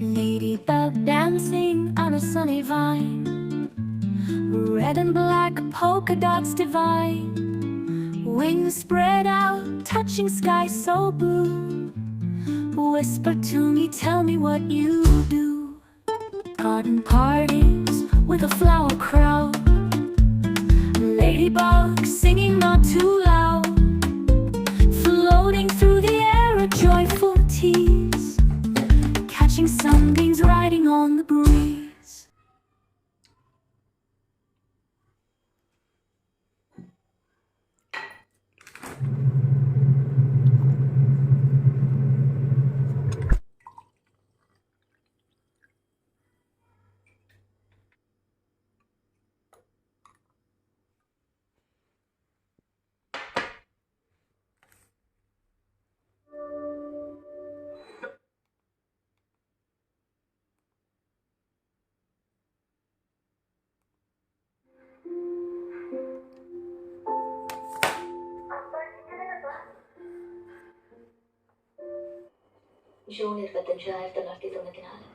Ladybug dancing on a sunny vine. Red and black polka dots divine. Wings spread out, touching sky so blue. Whisper to me, tell me what you do. Garden parties with a flower crowd. Ladybug singing not too loud. Catching sunbeams riding on the breeze. June ഇരുപത്തഞ്ച് ആയിരത്തി തൊള്ളായിരത്തി തൊണ്ണൂറ്റിനാല്.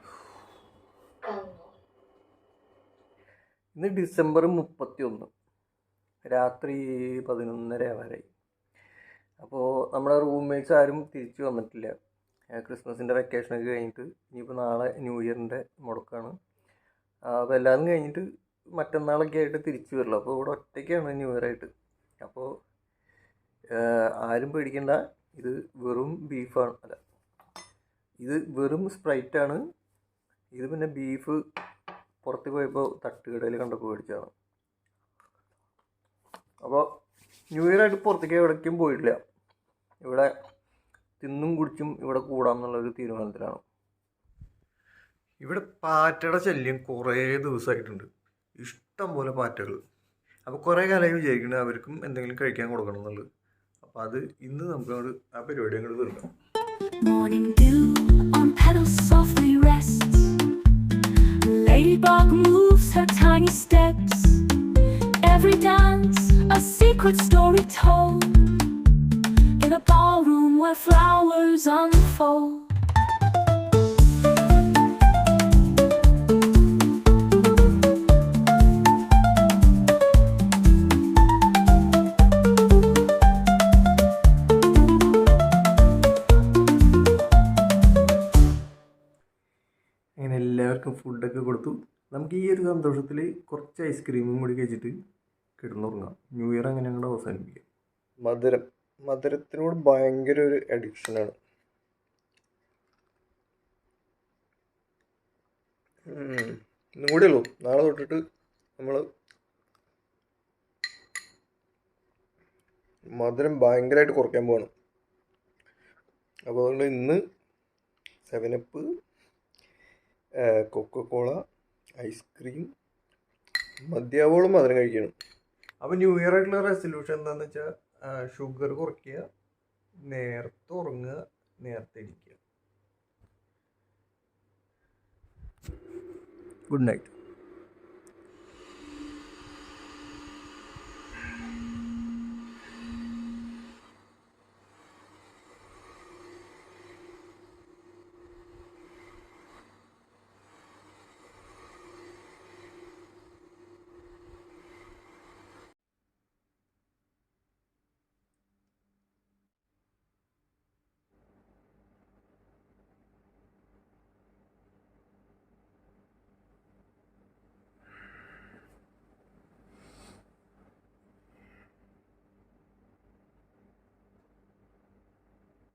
ഇന്ന് December മുപ്പത്തി ഒന്ന് രാത്രി പതിനൊന്നര വരെ. അപ്പോൾ നമ്മുടെ റൂംമേറ്റ്സ് ആരും തിരിച്ചു വന്നിട്ടില്ല. ക്രിസ്മസിന്റെ വെക്കേഷനൊക്കെ കഴിഞ്ഞിട്ട് ഇനിയിപ്പോൾ നാളെ ന്യൂ ഇയറിന്റെ മുടക്കാണ്. അപ്പോൾ എല്ലാവരും കഴിഞ്ഞിട്ട് മറ്റന്നാളൊക്കെ ആയിട്ട് തിരിച്ചു വരുള്ളൂ അപ്പോൾ ഇവിടെ ഒറ്റയ്ക്കാണ് ന്യൂ ഇയർ ആയിട്ട്. അപ്പോൾ ആരും പേടിക്കണ്ട. ഇത് വെറും ബീഫാണ് അല്ല ഇത് വെറും സ്പ്രൈറ്റ് ആണ്. ഇത് പിന്നെ ബീഫ് പുറത്ത് പോയപ്പോൾ തട്ടുകടയിൽ കണ്ടപ്പോൾ മേടിച്ചതാണ് അപ്പോൾ ന്യൂ ഇയർ ആയിട്ട് പുറത്തേക്ക് എവിടേക്കും പോയിട്ടില്ല. ഇവിടെ തിന്നും കുടിച്ചും ഇവിടെ കൂടാമെന്നുള്ളൊരു തീരുമാനത്തിലാണ്. ഇവിടെ പാറ്റയുടെ ശല്യം കുറേ ദിവസമായിട്ടുണ്ട് ഇഷ്ടം പോലെ പാറ്റകൾ. അപ്പോൾ കുറേ കാലമായി വിചാരിക്കുന്നത് അവർക്കും എന്തെങ്കിലും കഴിക്കാൻ കൊടുക്കണം എന്നുള്ളത്. അപ്പോൾ അത് ഇന്ന് നമുക്ക് അങ്ങോട്ട് ആ പരിപാടി അങ്ങോട്ട് തീർക്കാം. Ladybug moves her tiny steps. Every dance, a secret story told. In a ballroom where flowers unfold. എല്ലാവർക്കും ഫുഡൊക്കെ കൊടുത്തു. നമുക്ക് ഈ ഒരു സന്തോഷത്തിൽ കുറച്ച് ഐസ്ക്രീമും കൂടി കഴിച്ചിട്ട് കിടന്നുറങ്ങാം. ന്യൂ ഇയർ അങ്ങനെ അങ്ങോട്ട് അവസാനിപ്പിക്കാം. മധുരം. മധുരത്തിനോട് ഭയങ്കര ഒരു അഡിക്ഷനാണ് ഇന്നും കൂടെ ഉള്ളൂ. നാളെ തൊട്ടിട്ട് നമ്മൾ മധുരം ഭയങ്കരമായിട്ട് കുറയ്ക്കാൻ പോവാണ്. അപ്പോൾ അതുകൊണ്ട് ഇന്ന് സെവനപ്പ് കൊക്കക്കോള ഐസ്ക്രീം മദ്യാവോളം മധുരം കഴിക്കണം. അപ്പോൾ ന്യൂ ഇയർ ആയിട്ടുള്ള റെസൊല്യൂഷൻ എന്താണെന്ന് വെച്ചാൽ ഷുഗർ കുറയ്ക്കുക നേരത്തെ ഉറങ്ങുക നേരത്തെ ഇരിക്കുക ഗുഡ് നൈറ്റ്